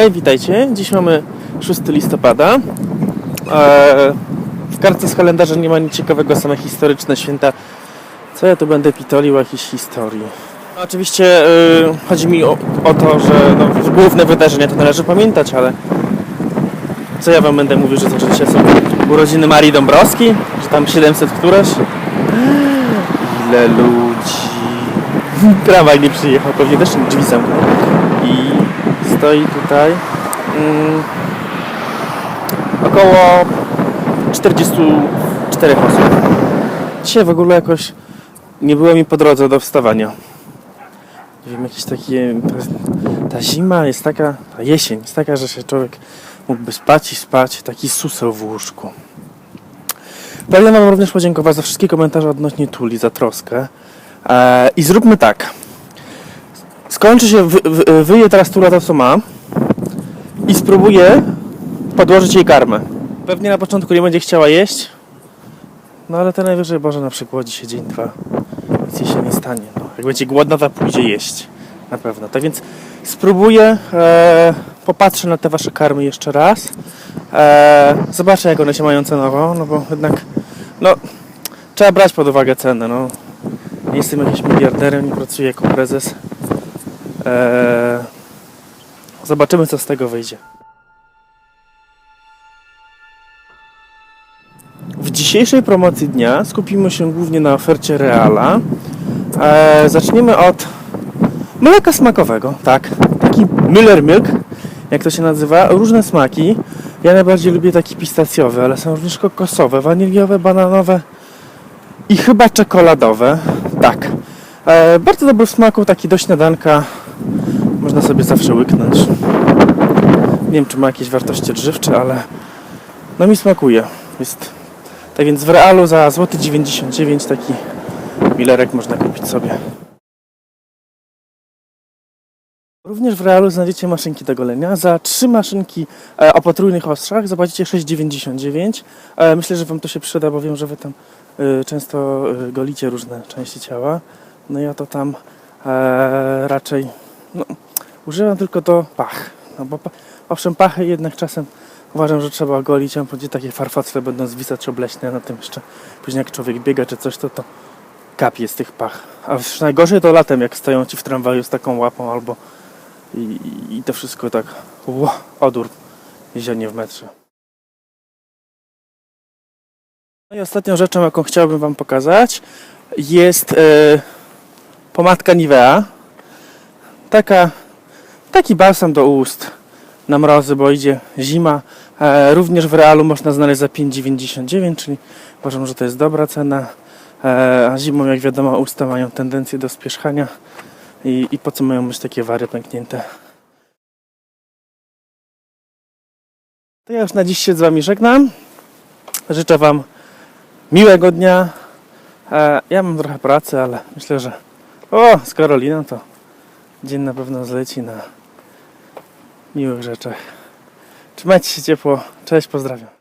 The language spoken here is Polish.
Hej, witajcie. Dziś mamy 6 listopada. Eee, w kartce z kalendarza nie ma nic ciekawego, same historyczne święta. Co ja tu będę pitolił jakiejś historii? No, oczywiście e, chodzi mi o, o to, że no, główne wydarzenia to należy pamiętać, ale co ja wam będę mówił, że to że dzisiaj są urodziny Marii Dąbrowskiej? Że tam 700 któreś? Ile ludzi! Tramwaj nie przyjechał, pewnie też drzwi zamknął. I stoi tutaj mm, około 44 osób. Dzisiaj w ogóle jakoś nie było mi po drodze do wstawania. Nie wiem, jakieś takie... Ta, zima jest taka, ta jesień jest taka, że się człowiek mógłby spać i spać, taki suseł w łóżku. Pragnę Wam również podziękować za wszystkie komentarze odnośnie Tuli, za troskę. E, I zróbmy tak. Skończy się, wy, wy, wyje teraz Tula to, co ma i spróbuję podłożyć jej karmę. Pewnie na początku nie będzie chciała jeść, no ale to najwyżej Boże na przykładzie się dzień, dwa. Nic jej się nie stanie. No. Jak będzie głodna, to pójdzie jeść. Na pewno. Tak więc spróbuję, e, popatrzę na te wasze karmy jeszcze raz. E, zobaczę jak one się mają cenowo, no bo jednak no, trzeba brać pod uwagę cenę. No. Nie jestem jakimś miliarderem, nie pracuję jako prezes. Eee, zobaczymy, co z tego wyjdzie. W dzisiejszej promocji dnia skupimy się głównie na ofercie Reala. Eee, zaczniemy od mleka smakowego. Tak, taki Müller Milk, jak to się nazywa. Różne smaki. Ja najbardziej lubię taki pistacjowy, ale są również kokosowe, waniliowe, bananowe i chyba czekoladowe. Tak. E, bardzo dobry w smaku, taki do śniadanka. Można sobie zawsze łyknąć. Nie wiem, czy ma jakieś wartości odżywcze, ale no mi smakuje. Jest. Tak więc w realu za złoty 99 taki milerek można kupić sobie. Również w realu znajdziecie maszynki do golenia. Za trzy maszynki e, o potrójnych ostrzach zapłacicie 6,99. E, myślę, że Wam to się przyda, bo wiem, że Wy tam e, często golicie różne części ciała. No ja to tam raczej no, używam tylko do pach. No bo owszem, pachy jednak czasem uważam, że trzeba golić, a będzie takie farfocle będą zwisać obleśne na tym jeszcze. Później jak człowiek biega czy coś, to to kapie z tych pach. A najgorzej to latem, jak stoją ci w tramwaju z taką łapą albo i, i, to wszystko tak ło, odór zionie w metrze. No i ostatnią rzeczą, jaką chciałbym Wam pokazać jest e, pomadka Nivea. Taka, taki balsam do ust na mrozy, bo idzie zima. E, również w realu można znaleźć za 5,99, czyli uważam, że to jest dobra cena. E, a zimą, jak wiadomo, usta mają tendencję do spierzchania. I, I po co mają być takie wary pęknięte? To ja już na dziś się z Wami żegnam. Życzę Wam miłego dnia. E, ja mam trochę pracy, ale myślę, że o, z Karoliną to dzień na pewno zleci na miłych rzeczach. Trzymajcie się ciepło. Cześć, pozdrawiam.